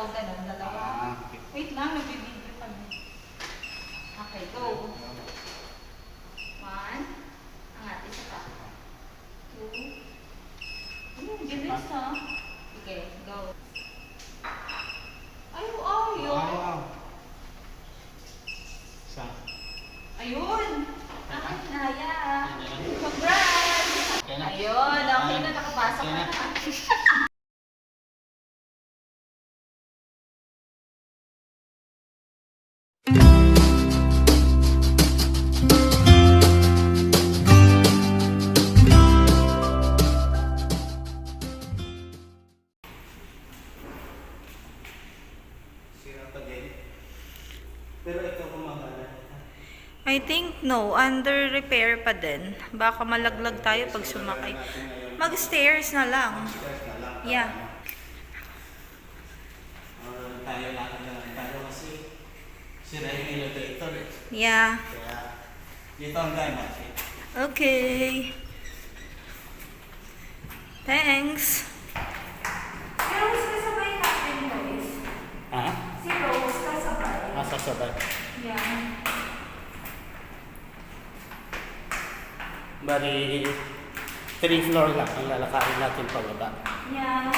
o ganun, dalawa. Ah, okay. Wait lang, nagbibideo na. Okay, go. One. Angat, isa pa. Two. Ano, bilis ha? I think no, under repair pa din. Baka malaglag tayo pag sumakay. Mag-stairs na lang. Stairs na lang. Yeah. Tayo lang na lang tayo kasi. Yeah. Okay. Thanks. Si Rose kasabay. Ha? Si Rose kasabay. Asa sabay. Yeah. Bari, three floor lang ang lalakarin natin pababa. Yeah.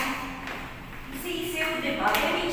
Si Isiw, di ba? Very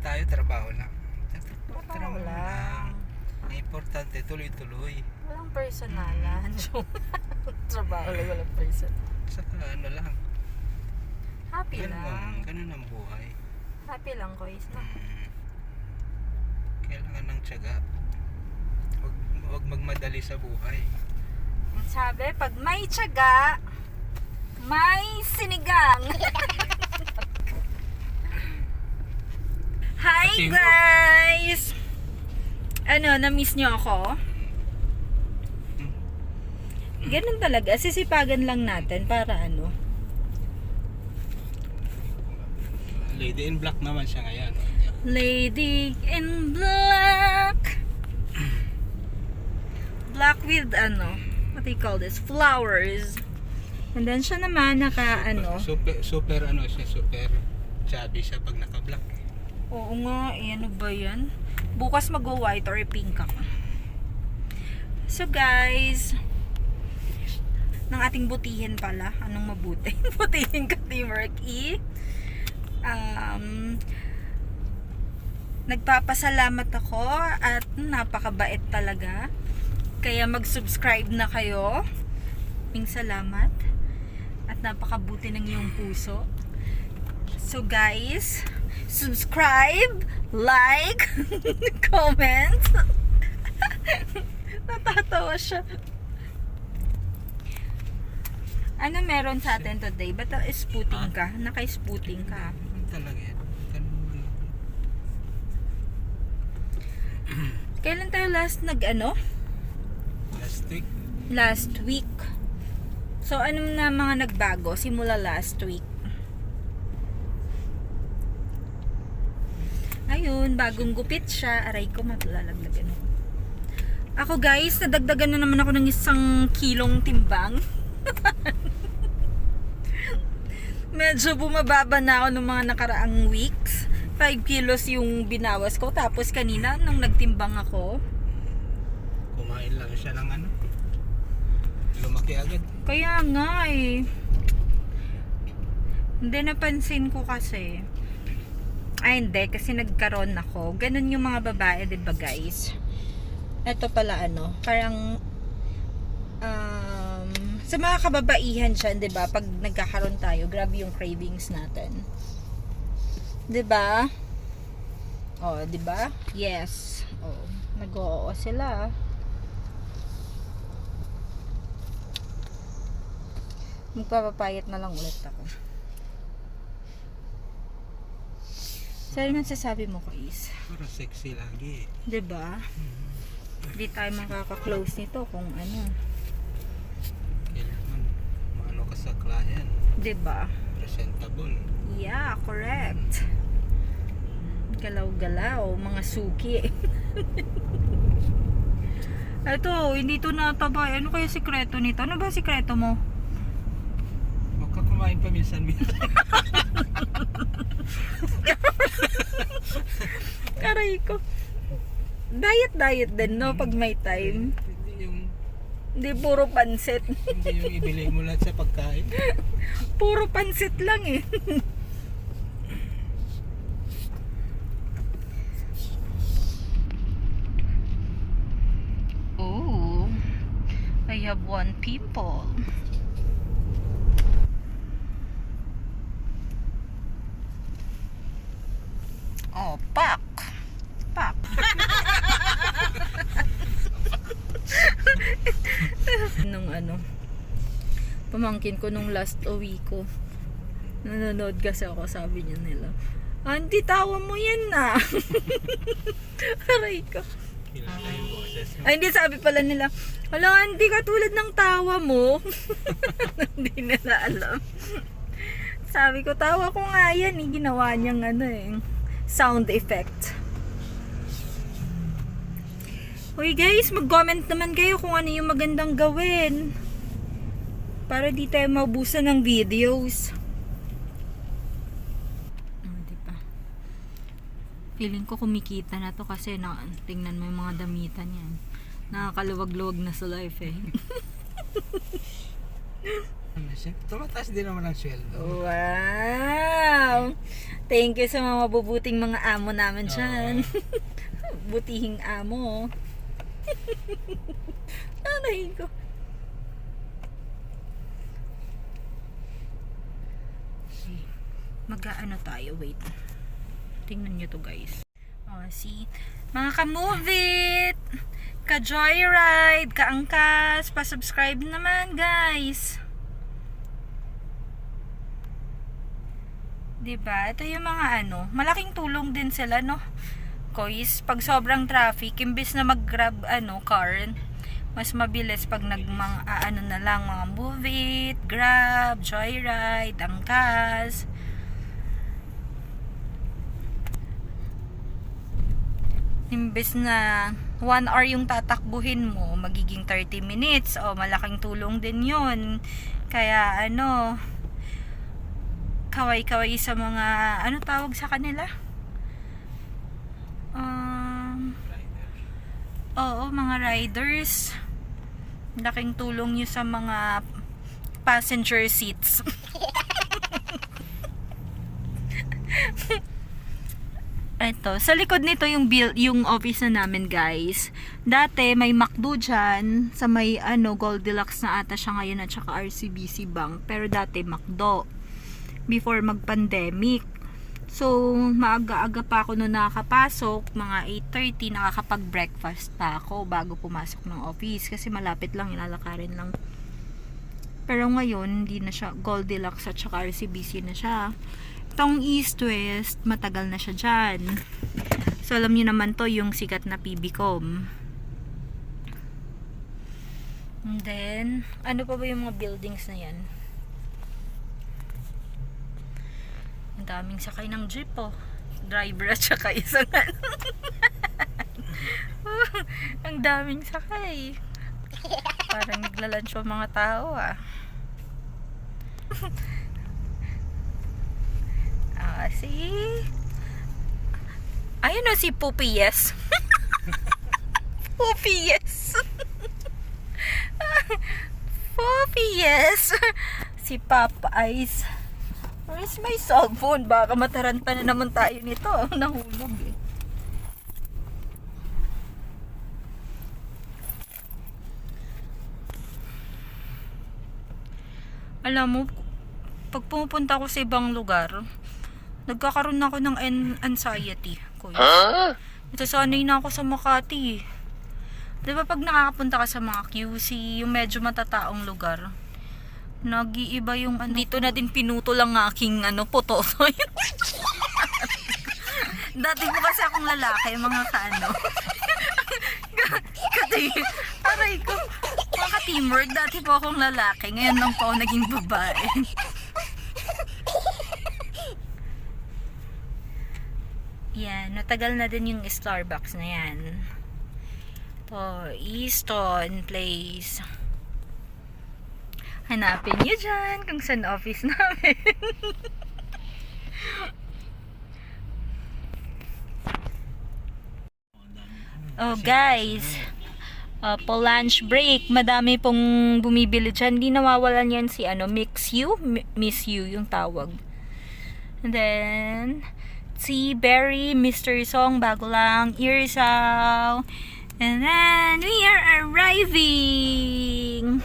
tayo, trabaho lang. Trabaho lang. Ang importante, tuloy-tuloy. Walang personalan. Trabaho lang, walang person. Saka ano lang. Happy Ganun, lang. ganun ang buhay. Happy lang, guys. No? Hmm. Kailangan ng tiyaga. Huwag, huwag magmadali sa buhay. Ang Sabi, pag may tiyaga, may sinigang. Hi guys! Ano, na-miss nyo ako? Ganun talaga, sisipagan lang natin para ano. Lady in black naman siya ngayon. Lady in black. Black with ano, what do you call this? Flowers. And then siya naman naka ano. Super, super ano siya, super chubby siya pag naka-black. Oo nga, eh, ano ba yan? Bukas mag-white or pink ako. So guys, ng ating butihin pala. Anong mabuti? butihin ka, Teamwork E. Um, nagpapasalamat ako at napakabait talaga. Kaya mag-subscribe na kayo. Ping salamat. At napakabuti ng iyong puso. So guys, subscribe, like, comment. Natatawa siya. Ano meron sa atin today? Ba't uh, spooting ka? Naka-spooting ka. Talaga yan? Kailan tayo last nag ano? Last week, Last week. So ano na mga nagbago simula last week? Ayun, bagong gupit siya. Aray ko, matlalaglagan. Ako guys, nadagdagan na naman ako ng isang kilong timbang. Medyo bumababa na ako ng mga nakaraang weeks. 5 kilos yung binawas ko. Tapos kanina, nung nagtimbang ako, Kumain lang siya ng ano. Lumaki agad. Kaya nga eh. Hindi napansin ko kasi. Ay hindi, kasi nagkaroon ako. Ganun yung mga babae, ba guys? Ito pala ano, parang um, sa mga kababaihan siya, ba? Pag nagkakaroon tayo, grabe yung cravings natin. Ba? Oh, di ba? Yes. Oh, nag-oo sila. Magpapapayat na lang ulit ako. So, ano man sasabi mo ko is? Para sexy lagi. 'Di ba? Hindi tayo makaka-close nito kung ano. Kailangan maano ka sa client. 'Di ba? Presentable. Yeah, correct. Galaw-galaw, mga suki. Ito, hindi to nataba. Ano kaya sikreto nito? Ano ba sikreto mo? Huwag ka kumain pa minsan-minsan. Aray ko. Diet-diet din, no? Pag may time. hindi yung, Hindi puro pansit. hindi yung ibili mo lahat sa pagkain. Puro pansit lang eh. oh, I have one pimple. Oh, pak. Pak. nung ano, pamangkin ko nung last uwi ko. Nanonood kasi ako, sabi niya nila. Auntie, tawa mo yan na. Aray ko. Ay, hindi sabi pala nila, Hala, hindi katulad ng tawa mo. hindi nila alam. sabi ko, tawa ko nga yan. Eh. Ginawa niyang ano eh, sound effect. Uy guys, mag-comment naman kayo kung ano yung magandang gawin. Para di tayo maubusan ng videos. Ba? Feeling ko kumikita na to kasi na, tingnan mo yung mga damitan yan. Nakakaluwag-luwag na sa life eh. Ano siya? Tumataas din naman ang sweldo. Wow! Thank you sa mga mabubuting mga amo namin dyan. Butihing amo. Aray ko. Mag-ano tayo, wait. Tingnan nyo to guys. Oh, see? Mga ka-move it! Ka-joyride! Ka-angkas! Pa-subscribe naman guys! 'Di ba? Ito yung mga ano, malaking tulong din sila, no? Kois, pag sobrang traffic, imbis na mag-grab ano, car, mas mabilis pag nag mga, ah, ano na lang, mga move grab, joyride, angkas. Imbis na 1 hour yung tatakbuhin mo, magiging 30 minutes. O, malaking tulong din yun. Kaya, ano, kaway-kaway sa mga ano tawag sa kanila? Um, oo, mga riders. Laking tulong nyo sa mga passenger seats. Ito, sa likod nito yung build, yung office na namin, guys. Dati may McDo dyan, sa may ano Goldilocks na ata siya ngayon at saka RCBC Bank. Pero dati McDo before mag-pandemic. So, maaga-aga pa ako noon nakakapasok, mga 8.30, nakakapag-breakfast pa ako bago pumasok ng office kasi malapit lang, ilalakarin lang. Pero ngayon, hindi na siya, Goldilocks at saka RCBC na siya. Itong East-West, matagal na siya dyan. So, alam niyo naman to, yung sikat na PBCom. And then, ano pa ba yung mga buildings na yan? Ang daming sakay ng jeep oh. Driver at saka isang. Ang daming sakay. Parang naglalunch yung mga tao ah. ah, si... Ayun na si Poopy Yes. Poopy Yes. Poopy Yes. si Papa Ice. Where's my cellphone? Baka mataranta na naman tayo nito. Nahulog eh. Alam mo, pag pumupunta ako sa ibang lugar, nagkakaroon ako ng an- anxiety. Kuya. Ito sanay na ako sa Makati. Di ba pag nakakapunta ka sa mga QC, yung medyo matataong lugar, nag-iiba yung ano. Dito na din pinuto lang ang aking ano, pototoy. Dati po kasi akong lalaki, mga kaano. Kasi, aray ko, mga teamwork, dati po akong lalaki, ngayon lang po ako naging babae. Yan, natagal na din yung Starbucks na yan. To, Easton Place. Hanapin niyo dyan kung saan office namin. oh, guys. Uh, po lunch break. Madami pong bumibili dyan. Hindi nawawalan yan si ano, Mix You. Mi- Miss You yung tawag. And then, si Berry, Mystery Song, bago lang, Irisaw. And then, we are arriving!